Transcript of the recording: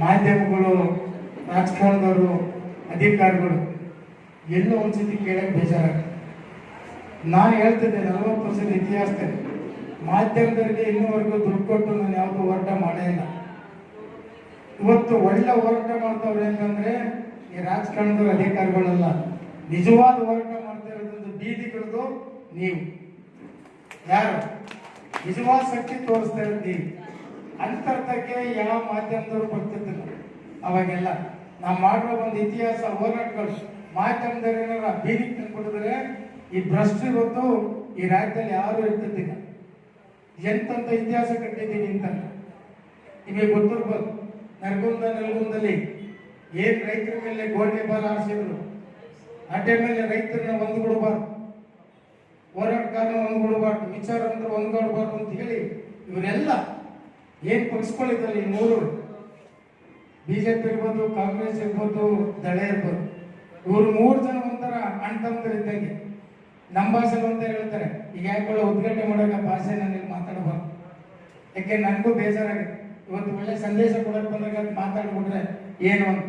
ಮಾಧ್ಯಮಗಳು, ರಾಜಕಾರಣದವರು, ಅಧಿಕಾರಿಗಳು, ಎಲ್ಲೋ ಒಂದು ಸತಿ ಕೇಳಕ್ಕೆ ಬೇಜಾರಾಗುತ್ತೆ ನಾನು ಹೇಳ್ತಿದ್ದೆ ನಲವತ್ತು ವರ್ಷದ ಇತಿಹಾಸದಲ್ಲಿ ಮಾಧ್ಯಮದವರಿಗೆ ಇನ್ನೂವರೆಗೂ ದುಡ್ಡು ಕೊಟ್ಟು ನಾನು ಯಾವುದೂ ಹೋರಾಟ ಮಾಡೇ ಇಲ್ಲ. ಇವತ್ತು ಒಳ್ಳೆ ಹೋರಾಟ ಮಾಡ್ತವ್ರೆ ಅಂತಂದ್ರೆ ಈ ರಾಜಕಾರಣದವ್ರ, ಅಧಿಕಾರಿಗಳಲ್ಲ. ನಿಜವಾದ ಹೋರಾಟ ಮಾಡ್ತಾ ಬೀದಿಗಳದು ಬೀದಿ ನೀವು. ಯಾರು? ನಿಜವಾದ ಶಕ್ತಿ ತೋರಿಸ್ತಾ ಇರೋದು ಅಂತರ್ಥಕ್ಕೆ ಯಾವ ಮಾಧ್ಯಮದವರು ಬರ್ತಿದ್ದಿಲ್ಲ. ಅವಾಗೆಲ್ಲ ನಾವು ಮಾಡಿರೋ ಒಂದು ಇತಿಹಾಸ ಹೋರಾಟಗಳು ಮಾಧ್ಯಮದವ್ರು ಏನಾರ ಬೀದಿಗೆ ತಂದ್ಬಿಟ್ಟಿದ್ರೆ ಈ ಭ್ರಷ್ಟ ಇವತ್ತು ಈ ರಾಜ್ಯದಲ್ಲಿ ಯಾರು ಇರ್ತಿದ್ದಿಲ್ಲ. ಎಂತಂತ ಇತಿಹಾಸ ಕಟ್ಟಿದ್ದೀನಿ ಅಂತ. ನಿಮಗೆ ಗೊತ್ತಿರ್ಬೋದು, ನರಗುಂದ ನಲ್ಗುಂದಲ್ಲಿ ಏನ್ ರೈತರ ಮೇಲೆ ಗೋಡೆ ಬಾರ ಹಾರಿಸಿದ್ರು ಅಡ್ಡೆ ಮೇಲೆ ರೈತರನ್ನ ಒಂದುಗೂಡಬಾರ್ದು ಹೋರಾಟಗಾರನ ಒಂದುಗೂಡಬಾರ್ದು ವಿಚಾರ ಅಂದ್ರೆ ಒಂದುಗೂಡಬಾರ್ದು ಅಂತ ಹೇಳಿ ಇವರೆಲ್ಲ ಏನ್ ಪಕ್ಷಗಳಿದ್ದಲ್ಲಿ ಮೂರು? ಬಿಜೆಪಿ ಇರ್ಬೋದು, ಕಾಂಗ್ರೆಸ್ ಇರ್ಬೋದು, ದಳೆ ಇರ್ಬೋದು. ಇವ್ರು ಮೂರು ಜನ ಒಂಥರ ಅಣ್ತಂದ್ರೆ ಇದ್ದಂಗೆ. ನಮ್ಮ ಭಾಷೆ ಅಂತ ಹೇಳ್ತಾರೆ, ಈಗ ಯಾಕೆ ಉದ್ಘಾಟನೆ ಮಾಡೋಕ ಭಾಷೆ ನನಗೆ ಮಾತಾಡಬಾರ್ದು? ಯಾಕೆ ನನಗೂ ಬೇಜಾರಾಗಿದೆ. ಇವತ್ತು ಒಳ್ಳೆ ಸಂದೇಶ ಕೊಡಕ್ ಬಂದಾಗ ಮಾತಾಡ್ಬಿಟ್ರೆ ಏನು ಅಂತ.